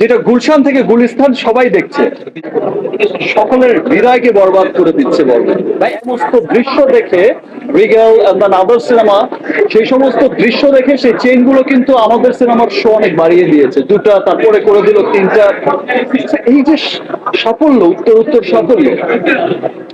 যেটা গুলশান থেকে গুলিস্তান সবাই দেখছে। সকলের হৃদয়কে বরবাদ করে দিচ্ছে বলবে সমস্ত দৃশ্য দেখে রিগেল আদার সিনেমা সেই সমস্ত দৃশ্য দেখে সেই চেইনগুলো কিন্তু আমাদের সিনেমার শো অনেক বাড়িয়ে দিয়েছে। দুটা, তারপরে করে দিল তিনটা। এই যে সাফল্য উত্তর উত্তর সাফল্য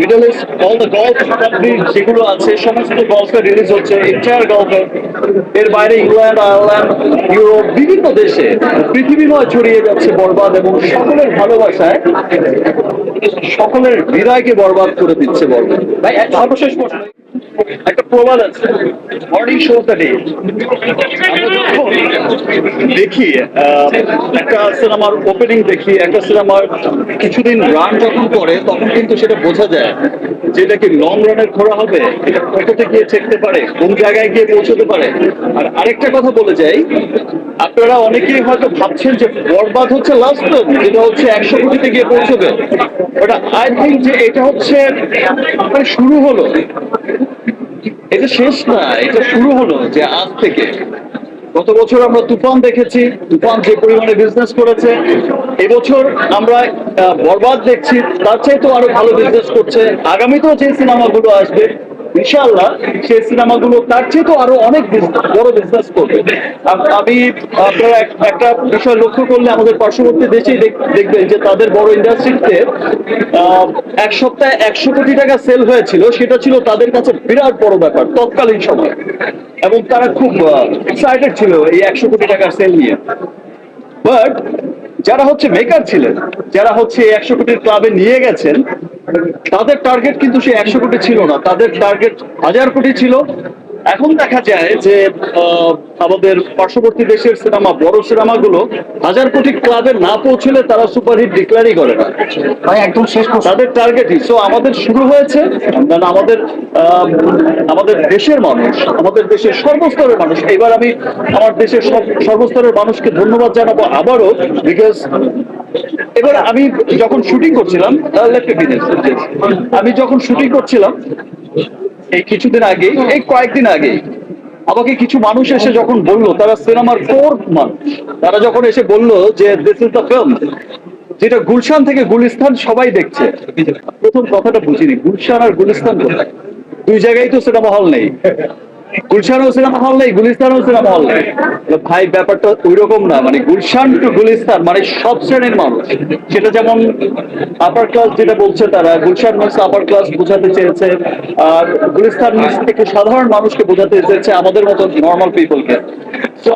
Middle East all the Gulf country যেগুলো আছে, সমস্ত গল্ফে রিলিজ হচ্ছে এন্টায়ার গল্ফে এর। বাইরে ইংল্যান্ড, আয়ারল্যান্ড, ইউরোপ, বিভিন্ন দেশে পৃথিবীময় ছড়িয়ে যাচ্ছে বরবাদ এবং সকলের ভালোবাসায় সকলের হৃদয়কে বরবাদ করে দিচ্ছে বরবাদ। ভাই সর্বশেষ প্রশ্ন। একটা প্রবাদ আছে। মর্নিং শো দ্য ডে দেখি একটা সিনেমার ওপেনিং দেখি, একটা সিনেমার কিছুদিন রান যখন করে, তখন কিন্তু সেটা বোঝা যায় যে এটা কি লং রানের ঘোরা হবে, এটা গিয়ে ঠেকতে পারে, কোন জায়গায় গিয়ে পৌঁছতে পারে। আর আরেকটা কথা বলে যাই, আপনারা অনেকেই হয়তো ভাবছেন যে বরবাদ হচ্ছে লাস্ট ফিল্ম যেটা হচ্ছে একশো কোটিতে গিয়ে পৌঁছবে। ওটা আই থিঙ্ক যে এটা হচ্ছে মানে শুরু হলো। এটা শেষ না, এটা শুরু হলো যে আজ থেকে। গত বছর আমরা তুফান দেখেছি, তুফান যে পরিমাণে বিজনেস করেছে, এবছর আমরা বরবাদ দেখছি, তার চাইতেও আরও ভালো বিজনেস করছে। আগামীতেও যে সিনেমাগুলো আসবে ইনশাআল্লাহ সেই সিনেমাগুলো তার চেয়ে তো আরও অনেক বড় বিজনেস করবে। আমি আপনারা একটা বিষয় লক্ষ্য করলে আমাদের পার্শ্ববর্তী দেশেই দেখবেন যে তাদের বড় ইন্ডাস্ট্রিতে এক সপ্তাহে একশো কোটি টাকা সেল হয়েছিল, সেটা ছিল তাদের কাছে বিরাট বড় ব্যাপার, তৎকালীন সময়। এবং তারা খুব এক্সাইটেড ছিল এই একশো কোটি টাকার সেল নিয়ে। বাট যারা হচ্ছে মেকার ছিলেন, যারা হচ্ছে একশো কোটির ক্লাবে নিয়ে গেছেন তাদের টার্গেট কিন্তু সে একশো কোটি ছিল না। তাদের টার্গেট হাজার কোটি ছিল। এখন দেখা যায় যে আমাদের পার্শ্ববর্তী দেশের সিনেমা বড় সিনেমাগুলো হাজার কোটি ক্লাবে না পৌঁছলে তারা সুপারহিট ডিক্লারই করে না। একদম শেষ তাদের টার্গেটই সো আমাদের শুরু হয়েছে মানে আমাদের আমাদের দেশের মানুষ আমাদের দেশের সর্বস্তরের মানুষ। এবার আমি আমার দেশের সব- সর্বস্তরের মানুষকে ধন্যবাদ জানাব আবারও বিকজ এবার আমি যখন শুটিং করছিলাম আমি যখন শুটিং করছিলাম, এই কিছুদিন আগে, এই কয়েকদিন আগে, আমাকে কিছু মানুষ এসে যখন বলল, তারা সিনেমার কোর মানুষ তারা যখন এসে বলল যে দিস ইজ দ্য ফিল্ম যেটা গুলশান থেকে গুলিস্তান সবাই দেখছে। প্রথম কথাটা বুঝিনি, গুলশান আর গুলিস্তান দুই জায়গায় তো সিনেমা হল নেই। গুলশানও সিনেমা হল নেই গুলিস্তানও সিনেমা হল নেই। ভাই, ব্যাপারটা ওই রকম না মানে গুলশান টু গুলিস্তান মানে সব শ্রেণির মানুষ। সেটা যেমন আপার ক্লাস যেটা বলছে তারা, গুলশান মিস আপার ক্লাস বোঝাতে চেয়েছে, আর গুলিস্তান মিস থেকে সাধারণ মানুষকে বোঝাতে চেয়েছে আমাদের মতন নর্মাল পিপলকে তো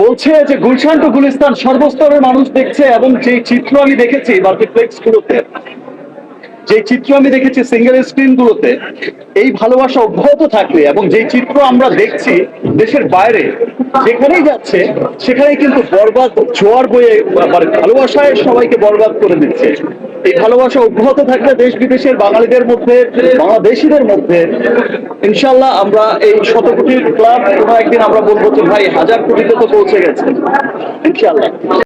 বলছে যে গুলশান টু গুলিস্তান সর্বস্তরের মানুষ দেখছে এবং যে চিত্র আমি দেখেছি মাল্টিপ্লেক্স গুলোতে যে চিত্র আমি দেখেছি সিঙ্গেল স্ক্রিন গুলোতে, এই ভালোবাসা অব্যাহত থাকলে এবং যে চিত্র আমরা দেখছি দেশের বাইরে, যেখানেই যাচ্ছে, সেখানেই কিন্তু বরবাদ, জোয়ার বয়ে মানে ভালোবাসায় সবাইকে বরবাদ করে দিচ্ছে। এই ভালোবাসা অব্যাহত থাকলে দেশ বিদেশের বাঙালিদের মধ্যে, বাংলাদেশিদের মধ্যে ইনশাল্লাহ আমরা এই শত কোটির ক্লাব কোনো একদিন আমরা বলব যে, ভাই, হাজার কোটিতে তো পৌঁছে গেছে। ইনশাল্লাহ